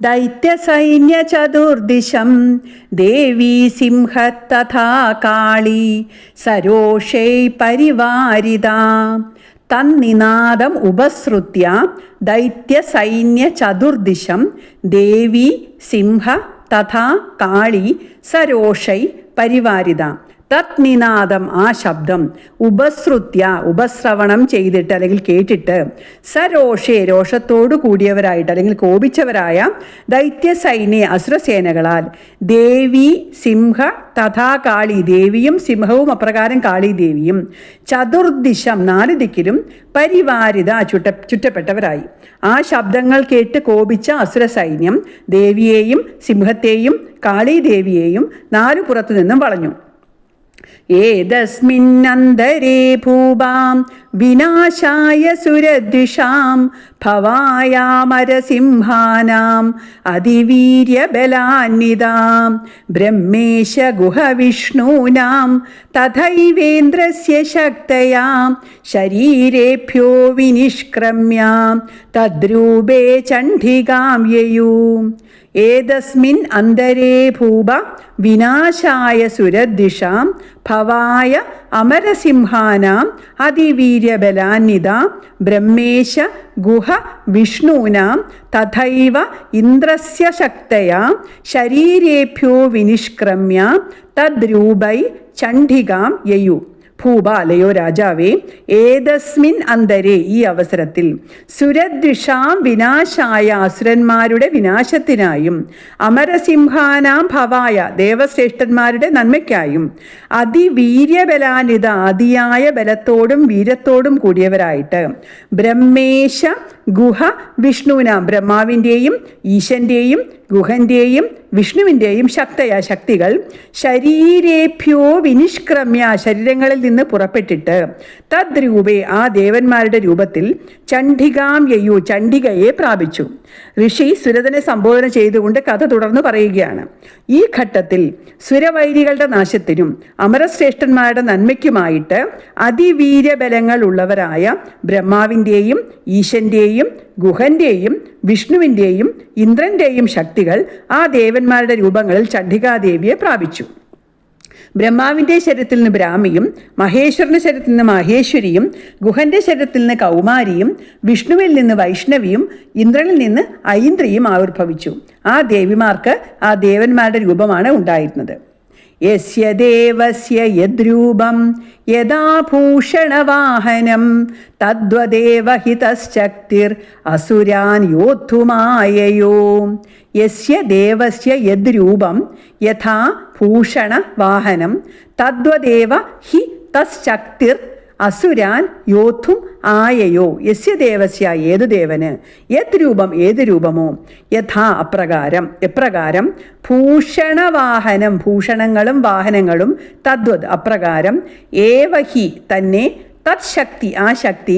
ദൈത്യസൈന്യചതുർദിശം ദേവീ സിംഹ തഥാ കാളി സരോഷൈ പരിവാരിത തന്നിനാദം ഉപസൃത്യ ദൈത്യസൈന്യചതുർദിശം ദേവി സിംഹ തഥാ കാളി സരോഷൈ പരിവാരിത തത്നിനാദം ആ ശബ്ദം ഉപസ്രുത്യ ഉപശ്രവണം ചെയ്തിട്ട് അല്ലെങ്കിൽ കേട്ടിട്ട് സരോഷേ രോഷത്തോടു കൂടിയവരായിട്ട് അല്ലെങ്കിൽ കോപിച്ചവരായ ദൈത്യസൈന്യ അസുരസേനകളാൽ ദേവി സിംഹ തഥാ കാളി ദേവിയും സിംഹവും അപ്രകാരം കാളി ദേവിയും ചതുർദിശം നാല് ദിക്കിലും പരിവാരിത ചുറ്റ ചുറ്റപ്പെട്ടവരായി. ആ ശബ്ദങ്ങൾ കേട്ട് കോപിച്ച അസുര സൈന്യം ദേവിയെയും സിംഹത്തെയും കാളീദേവിയെയും നാലു പുറത്തു നിന്നും വളഞ്ഞു. ഏതസ്മിന്നന്തരേ ഭൂപാം വിനാശായ സുരദ്വിഷാം ഭവായാമരസിംഹാനാം അതിവീര്യബലാന്വിതാം ബ്രഹ്മേശ ഗുഹവിഷ്ണൂനാം തഥൈവേന്ദ്രസ്യ ശക്തയാം ശരീരേഭ്യോ വിനിഷ്ക്രമ്യാം തദ്രൂപേ ചണ്ഡികാം യയൂം. ഏതസ്മിൻ അന്തരേ ഭൂപ വിനാശായ സുരദ്ദിഷാം ഭവായ അമരസിംഹാനാം അതിവീര്യബലാന്വിത ബ്രഹ്മേശ ഗുഹ വിഷ്ണൂനാം തഥൈവ ഇന്ദ്രസ്യ ശക്തയാ ശരീരേഭ്യോ വിനിഷ്ക്രമ്യ തദ്രൂപൈ ചണ്ഡികാം യയു ഭൂപാലയോ രാജാവേ ഏതസ്മിൻ അന്തരെ ഈ അവസരത്തിൽ? സുരദ്വിഷാം വിനാശായ അസുരന്മാരുടെ വിനാശത്തിനായും അമരസിംഹാനാം ഭവായ ദേവശ്രേഷ്ഠന്മാരുടെ നന്മയ്ക്കായും അതിവീര്യബലാനിത അതിയായ ബലത്തോടും വീരത്തോടും കൂടിയവരായിട്ട്. ബ്രഹ്മേശ ഗുഹ വിഷ്ണുവിനാം ബ്രഹ്മാവിന്റെയും ഈശന്റെയും ഗുഹന്റെയും വിഷ്ണുവിന്റെയും ശക്തയ ശക്തികൾ ശരീരേഭ്യോ വിനിഷ്ക്രമ്യ ശരീരങ്ങളിൽ നിന്ന് പുറപ്പെട്ടിട്ട്. തദ്രൂപേ ആ ദേവന്മാരുടെ രൂപത്തിൽ ചണ്ഡികാം യയു ചണ്ഡികയെ പ്രാപിച്ചു. ഋഷി സുരതനെ സംബോധന ചെയ്തുകൊണ്ട് കഥ തുടർന്ന് പറയുകയാണ്. ഈ ഘട്ടത്തിൽ സുരവൈരികളുടെ നാശത്തിനും അമരശ്രേഷ്ഠന്മാരുടെ നന്മയ്ക്കുമായിട്ട് അതിവീര്യബലങ്ങൾ ഉള്ളവരായ ബ്രഹ്മാവിന്റെയും ഈശന്റെയും ഗുഹന്റെയും വിഷ്ണുവിന്റെയും ഇന്ദ്രന്റെയും ശക്തികൾ ആ ദേവന്മാരുടെ രൂപങ്ങളിൽ ചണ്ഡികാദേവിയെ പ്രാപിച്ചു. ബ്രഹ്മാവിന്റെ ശരീരത്തിൽ നിന്ന് ബ്രാഹ്മിയും മഹേശ്വരന്റെ ശരീരത്തിൽ നിന്ന് മഹേശ്വരിയും ഗുഹന്റെ ശരീരത്തിൽ നിന്ന് കൗമാരിയും വിഷ്ണുവിൽ നിന്ന് വൈഷ്ണവിയും ഇന്ദ്രനിൽ നിന്ന് ഐന്ദ്രിയും ആവിർഭവിച്ചു. ആ ദേവിമാർക്ക് ആ ദേവന്മാരുടെ രൂപമാണ് ഉണ്ടായിരുന്നത്. യസ്യ ദേവസ്യ യദ്രൂപം യഥാഭൂഷണവാഹനം തദ്വദേവ ഹിതശ്ചക്തിർ അസുരാൻ യോദ്ധുമായയോ. യസ്യ ദേവസ്യ യദ്രൂപം യഥാ ഭൂഷണവാഹനം തദ്വദേവ ഹി തശ്ചക്തിർ അസുരാൻ യോദ്ധും ആയയോ. യസ്യ ദേവസ്യ ഏതു ദേവന്? യത് രൂപം ഏത് രൂപമോ? യഥാ അപ്രകാരം. എപ്രകാരം? ഭൂഷണവാഹനം ഭൂഷണങ്ങളും വാഹനങ്ങളും തദ്വത് അപ്രകാരം. ഏവഹി തന്നെ തത്ശക്തി ആ ശക്തി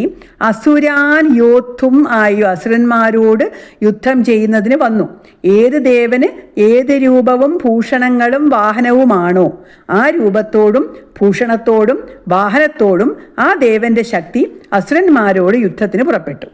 അസുരാൻ യോദ്ധും ആയു അസുരന്മാരോട് യുദ്ധം ചെയ്യുന്നതിന് വന്നു. ഏത് ദേവന് ഏത് രൂപവും ഭൂഷണങ്ങളും വാഹനവുമാണോ ആ രൂപത്തോടും ഭൂഷണത്തോടും വാഹനത്തോടും ആ ദേവന്റെ ശക്തി അസുരന്മാരോട് യുദ്ധത്തിന് പുറപ്പെട്ടു.